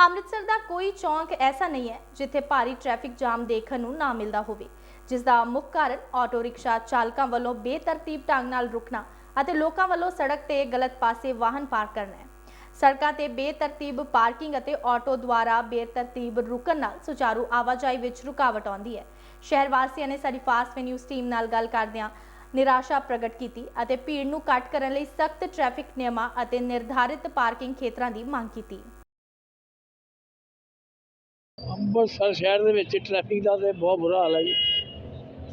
ਅੰਮ੍ਰਿਤਸਰ ਦਾ ਕੋਈ ਚੌਂਕ ਐਸਾ ਨਹੀਂ ਹੈ ਜਿੱਥੇ ਭਾਰੀ ਟ੍ਰੈਫਿਕ ਜਾਮ ਦੇਖਣ ਨੂੰ ਨਾ ਮਿਲਦਾ ਹੋਵੇ ਜਿਸ ਦਾ ਮੁੱਖ ਕਾਰਨ ਆਟੋ ਰਿਕਸ਼ਾ ਚਾਲਕਾਂ ਵੱਲੋਂ ਬੇਤਰਤੀਬ ਢੰਗ ਨਾਲ ਰੁਕਣਾ ਅਤੇ ਲੋਕਾਂ ਵੱਲੋਂ ਸੜਕ ਤੇ ਗਲਤ ਪਾਸੇ ਵਾਹਨ ਪਾਰਕ ਕਰਨਾ ਹੈ। ਸੜਕਾਂ ਤੇ ਬੇਤਰਤੀਬ ਪਾਰਕਿੰਗ ਅਤੇ ਆਟੋ ਦੁਆਰਾ ਬੇਤਰਤੀਬ ਰੁਕਣ ਨਾਲ ਸੁਚਾਰੂ ਆਵਾਜਾਈ ਵਿੱਚ ਰੁਕਾਵਟ ਆਉਂਦੀ ਹੈ। ਸ਼ਹਿਰ ਵਾਸੀਆਂ ਨੇ ਸਾਡੀ ਫਾਸਟ ਵੇ ਨਿਊਜ਼ ਟੀਮ ਨਾਲ ਗੱਲ ਕਰਦਿਆਂ ਨਿਰਾਸ਼ਾ ਪ੍ਰਗਟ ਕੀਤੀ ਅਤੇ ਭੀੜ ਨੂੰ ਘੱਟ ਕਰਨ ਲਈ ਸਖਤ ਟ੍ਰੈਫਿਕ ਨਿਯਮਾਂ ਅਤੇ ਨਿਰਧਾਰਿਤ ਪਾਰਕਿੰਗ ਖੇਤਰਾਂ ਦੀ ਮੰਗ ਕੀਤੀ। ਅੰਮ੍ਰਿਤਸਰ ਸ਼ਹਿਰ ਦੇ ਵਿੱਚ ਟ੍ਰੈਫਿਕ ਦਾ ਤੇ ਬਹੁਤ ਬੁਰਾ ਹਾਲ ਹੈ ਜੀ।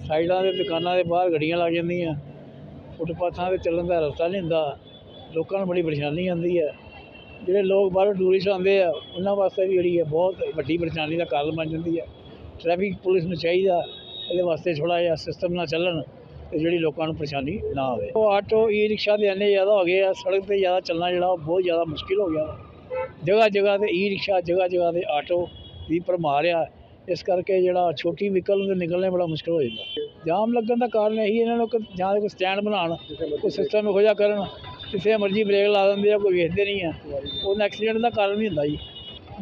ਸਾਈਡਾਂ ਦੇ, ਦੁਕਾਨਾਂ ਦੇ ਬਾਹਰ ਗੱਡੀਆਂ ਲੱਗ ਜਾਂਦੀਆਂ। ਫੁੱਟਪਾਥਾਂ ਤੇ ਚੱਲਣ ਦਾ ਰਸਤਾ ਨਹੀਂ ਹੁੰਦਾ। ਲੋਕਾਂ ਨੂੰ ਬੜੀ ਪਰੇਸ਼ਾਨੀ ਆਉਂਦੀ ਹੈ। ਜਿਹੜੇ ਲੋਕ ਬਾਹਰੋਂ ਟੂਰਿਸਟ ਆਉਂਦੇ ਆ, ਉਹਨਾਂ ਵਾਸਤੇ ਵੀ ਜਿਹੜੀ ਹੈ ਬਹੁਤ ਵੱਡੀ ਪਰੇਸ਼ਾਨੀ ਦਾ ਕਾਰਨ ਬਣ ਜਾਂਦੀ ਹੈ। ਟ੍ਰੈਫਿਕ ਪੁਲਿਸ ਨੂੰ ਚਾਹੀਦਾ, ਇਹਦੇ ਵਾਸਤੇ ਥੋੜ੍ਹਾ ਜਿਹਾ ਸਿਸਟਮ ਨਾਲ ਚੱਲਣ ਤੇ ਜਿਹੜੀ ਲੋਕਾਂ ਨੂੰ ਪਰੇਸ਼ਾਨੀ ਨਾ ਆਵੇ। ਉਹ ਆਟੋ ਈ ਰਿਕਸ਼ਾ ਦੇ ਇੰਨੇ ਜ਼ਿਆਦਾ ਹੋ ਗਏ ਆ, ਸੜਕ ਤੇ ਜ਼ਿਆਦਾ ਚੱਲਣਾ ਜਿਹੜਾ ਉਹ ਬਹੁਤ ਜ਼ਿਆਦਾ ਮੁਸ਼ਕਿਲ ਹੋ ਗਿਆ। ਜਗ੍ਹਾ ਜਗ੍ਹਾ ਤੇ ਈ ਰਿਕਸ਼ਾ ਜਗ੍ਹਾ ਜਗ੍ਹਾ ਤੇ ਆਟੋ। ਵੀ ਭਰਮਾ ਰਿਹਾ ਇਸ ਕਰਕੇ ਜਿਹੜਾ ਛੋਟੀ ਵਹੀਕਲ ਨੂੰ ਨਿਕਲਣੇ ਬੜਾ ਮੁਸ਼ਕਲ ਹੋ ਜਾਂਦਾ। ਜਾਮ ਲੱਗਣ ਦਾ ਕਾਰਨ ਇਹੀ ਇਹਨਾਂ ਨੂੰ ਜਾਂ ਤਾਂ ਕੋਈ ਸਟੈਂਡ ਬਣਾਉਣ, ਕੋਈ ਸਿਸਟਮ ਇਹੋ ਜਿਹਾ ਕਰਨ, ਕਿਸੇ ਮਰਜ਼ੀ ਬ੍ਰੇਕ ਲਾ ਦਿੰਦੇ ਆ, ਕੋਈ ਵੇਖਦੇ ਨਹੀਂ ਆ। ਉਹਨਾਂ ਐਕਸੀਡੈਂਟ ਦਾ ਕਾਰਨ ਵੀ ਹੁੰਦਾ ਜੀ।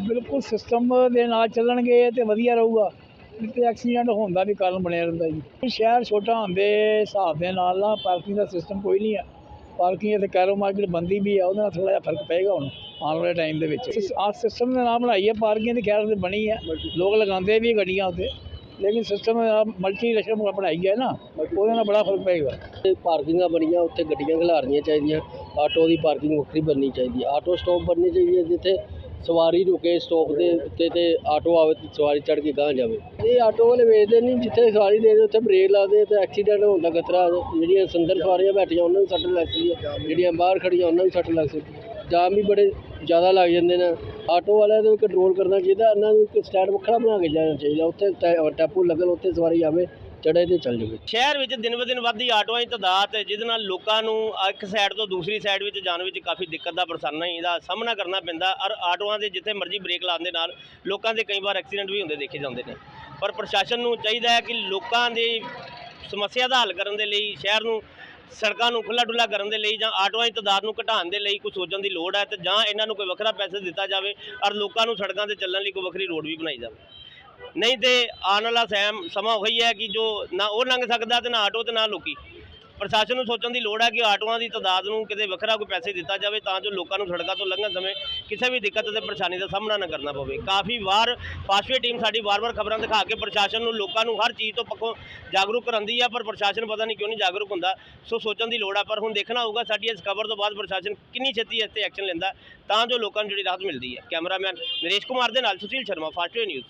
ਬਿਲਕੁਲ ਸਿਸਟਮ ਦੇ ਨਾਲ ਚੱਲਣਗੇ ਤੇ ਵਧੀਆ ਰਹੂਗਾ ਤੇ ਐਕਸੀਡੈਂਟ ਹੋਣ ਦਾ ਵੀ ਕਾਰਨ ਬਣਿਆ ਰਹਿੰਦਾ ਜੀ। ਸ਼ਹਿਰ ਛੋਟਾ ਹੁੰਦੇ, ਹਿਸਾਬ ਦੇ ਨਾਲ ਨਾ ਪਾਰਕਿੰਗ ਦਾ ਸਿਸਟਮ ਕੋਈ ਨਹੀਂ ਆ। ਪਾਰਕਿੰਗ ਇੱਥੇ ਕੈਰੋ ਮਾਰਕੀਟ ਬੰਦੀ ਵੀ ਆ ਉਹਦੇ ਨਾਲ ਥੋੜ੍ਹਾ ਜਿਹਾ ਫ਼ਰਕ ਪਏਗਾ ਹੁਣ ਆਉਣ ਵਾਲੇ ਟਾਈਮ ਦੇ ਵਿੱਚ। ਆ ਸਿਸਟਮ ਦੇ ਨਾਲ ਬਣਾਈ ਹੈ ਪਾਰਕਿੰਗ ਦੀ ਖੈਰ ਤੇ ਬਣੀ ਹੈ ਲੋਕ ਲਗਾਉਂਦੇ ਵੀ ਗੱਡੀਆਂ ਉੱਤੇ ਲੇਕਿਨ ਸਿਸਟਮ ਮਲਟੀ ਰਸ਼ਮ ਬਣਾਈ ਹੈ ਨਾ ਉਹਦੇ ਨਾਲ ਬੜਾ ਫ਼ਰਕ ਪਏਗਾ। ਪਾਰਕਿੰਗਾਂ ਬਣੀਆਂ ਉੱਥੇ ਗੱਡੀਆਂ ਖਿਲਾਰਨੀਆਂ ਚਾਹੀਦੀਆਂ ਆਟੋ ਦੀ ਪਾਰਕਿੰਗ ਵੱਖਰੀ ਬਣਨੀ ਚਾਹੀਦੀ ਆਟੋ ਸਟਾਪ ਬਣਨੀ ਚਾਹੀਦੀ ਜਿੱਥੇ ਸਵਾਰੀ ਰੁਕੇ ਸਟਾਪ ਦੇ ਉੱਤੇ ਤੇ ਆਟੋ ਆਵੇ ਤੇ ਸਵਾਰੀ ਚੜ੍ਹ ਕੇ ਗਾਂਹ ਜਾਵੇ। ਇਹ ਆਟੋ ਵਾਲੇ ਵੇਚਦੇ ਨਹੀਂ ਜਿੱਥੇ ਸਵਾਰੀ ਦੇ ਦੇ ਉੱਥੇ ਬ੍ਰੇਕ ਲਾਦੇ ਤੇ ਐਕਸੀਡੈਂਟ ਹੋਣ ਦਾ ਖਤਰਾ ਜਿਹੜੀਆਂ ਸੰਦਰ ਸਵਾਰੀਆਂ ਬੈਠੀਆਂ, ਉਹਨਾਂ ਨੂੰ ਸੱਟ ਲੱਗ ਸਕਦੀ ਹੈ ਜਿਹੜੀਆਂ ਬਾਹਰ ਖੜੀਆਂ, ਉਹਨਾਂ ਨੂੰ ਸੱਟ ਲੱਗ ਸਕਦੀ ਜਾਮ ਵੀ ਬੜੇ ਜ਼ਿਆਦਾ ਲੱਗ ਜਾਂਦੇ ਨੇ। ਆਟੋ ਵਾਲਿਆਂ ਨੂੰ ਕੰਟਰੋਲ ਕਰਨਾ ਚਾਹੀਦਾ, ਇਹਨਾਂ ਨੂੰ ਇੱਕ ਸਟੈਂਡ ਵੱਖਰਾ ਬਣਾ ਕੇ ਜਾਣਾ ਚਾਹੀਦਾ। ਉੱਥੇ ਟੈ- ਟੈਪੂ ਲੱਗਣ, ਉੱਥੇ ਸਵਾਰੀ ਆਵੇ। ਚੜੇ ਤੇ ਚੱਲ ਜਾਵੇ। ਸ਼ਹਿਰ ਵਿੱਚ ਦਿਨ ਬ ਦਿਨ ਵੱਧਦੀ ਆਟੋਆਂ ਦੀ ਤਾਦਾਦ ਜਿਹਦੇ ਨਾਲ ਲੋਕਾਂ ਨੂੰ ਇੱਕ ਸਾਈਡ ਤੋਂ ਦੂਸਰੀ ਸਾਈਡ ਵਿੱਚ ਜਾਣ ਵਿੱਚ ਕਾਫੀ ਦਿੱਕਤ ਦਾ ਪਰੇਸ਼ਾਨੀ ਦਾ ਸਾਹਮਣਾ ਕਰਨਾ ਪੈਂਦਾ, ਔਰ ਆਟੋਆਂ ਦੇ ਜਿੱਥੇ ਮਰਜ਼ੀ ਬ੍ਰੇਕ ਲਾਉਣ ਦੇ ਨਾਲ ਲੋਕਾਂ ਦੇ ਕਈ ਵਾਰ ਐਕਸੀਡੈਂਟ ਵੀ ਹੁੰਦੇ ਦੇਖੇ ਜਾਂਦੇ ਨੇ। ਪਰ ਪ੍ਰਸ਼ਾਸਨ ਨੂੰ ਚਾਹੀਦਾ ਹੈ ਕਿ ਲੋਕਾਂ ਦੀ ਸਮੱਸਿਆ ਦਾ ਹੱਲ ਕਰਨ ਦੇ ਲਈ, ਸ਼ਹਿਰ ਨੂੰ, ਸੜਕਾਂ ਨੂੰ ਖੁੱਲਾ ਡੁੱਲਾ ਕਰਨ ਦੇ ਲਈ ਜਾਂ ਆਟੋਆਂ ਦੀ ਤਾਦਾਦ ਨੂੰ ਘਟਾਉਣ ਦੇ ਲਈ ਕੁਝ ਸੋਚਣ ਦੀ ਲੋੜ ਹੈ ਤੇ ਜਾਂ ਇਹਨਾਂ ਨੂੰ ਕੋਈ ਵੱਖਰਾ ਪੈਸਾ ਦਿੱਤਾ ਜਾਵੇ, ਔਰ ਲੋਕਾਂ ਨੂੰ ਸੜਕਾਂ ਤੇ ਚੱਲਣ ਲਈ ਕੋਈ ਵੱਖਰੀ ਰੋਡ ਵੀ ਬਣਾਈ ਜਾਵੇ। ਨਹੀਂ ਤੇ ਆਉਣ ਵਾਲਾ ਸੈਮ ਸਮਾਂ ਉਹੀ ਹੈ ਕਿ ਜੋ ਨਾ ਉਹ ਲੰਘ ਸਕਦਾ ਤੇ ਨਾ ਆਟੋ ਤੇ ਨਾ ਲੋਕੀ। ਪ੍ਰਸ਼ਾਸਨ ਨੂੰ ਸੋਚਣ ਦੀ ਲੋੜ ਹੈ ਕਿ ਆਟੋਆਂ ਦੀ ਤਾਦਾਦ ਨੂੰ ਕਿਤੇ ਵੱਖਰਾ ਕੋਈ ਪੈਸੇ ਦਿੱਤਾ ਜਾਵੇ ਤਾਂ ਜੋ ਲੋਕਾਂ ਨੂੰ ਸੜਕਾਂ ਤੋਂ ਲੰਘਣ ਸਮੇਂ ਕਿਸੇ ਵੀ ਦਿੱਕਤ ਅਤੇ ਪਰੇਸ਼ਾਨੀ ਦਾ ਸਾਹਮਣਾ ਨਾ ਕਰਨਾ ਪਵੇ। ਕਾਫੀ ਵਾਰ ਫਾਸਟਵੇ ਟੀਮ ਸਾਡੀ ਵਾਰ-ਵਾਰ ਖਬਰਾਂ ਦਿਖਾ ਕੇ ਪ੍ਰਸ਼ਾਸਨ ਨੂੰ ਲੋਕਾਂ ਨੂੰ ਹਰ ਚੀਜ਼ ਤੋਂ ਪੱਖੋਂ ਜਾਗਰੂਕ ਕਰਾਉਂਦੀ ਆ, ਪਰ ਪ੍ਰਸ਼ਾਸਨ ਪਤਾ ਨਹੀਂ ਕਿਉਂ ਨਹੀਂ ਜਾਗਰੂਕ ਹੁੰਦਾ। ਸੋ ਸੋਚਣ ਦੀ ਲੋੜ ਆ, ਪਰ ਹੁਣ ਦੇਖਣਾ ਹੋਊਗਾ ਸਾਡੀ ਇਸ ਖਬਰ ਤੋਂ ਬਾਅਦ ਪ੍ਰਸ਼ਾਸਨ ਕਿੰਨੀ ਛੇਤੀ ਇਸ ਤੇ ਐਕਸ਼ਨ ਲੈਂਦਾ ਤਾਂ ਜੋ ਲੋਕਾਂ ਨੂੰ ਜਿਹੜੀ ਰਾਹਤ ਮਿਲਦੀ ਹੈ। ਕੈਮਰਾਮੈਨ ਨਰੇਸ਼ ਕੁਮਾਰ ਦੇ ਨਾਲ ਸੁਸ਼ੀਲ ਸ਼ਰਮਾ ਫਾਸਟਵੇ ਨਿਊਜ਼।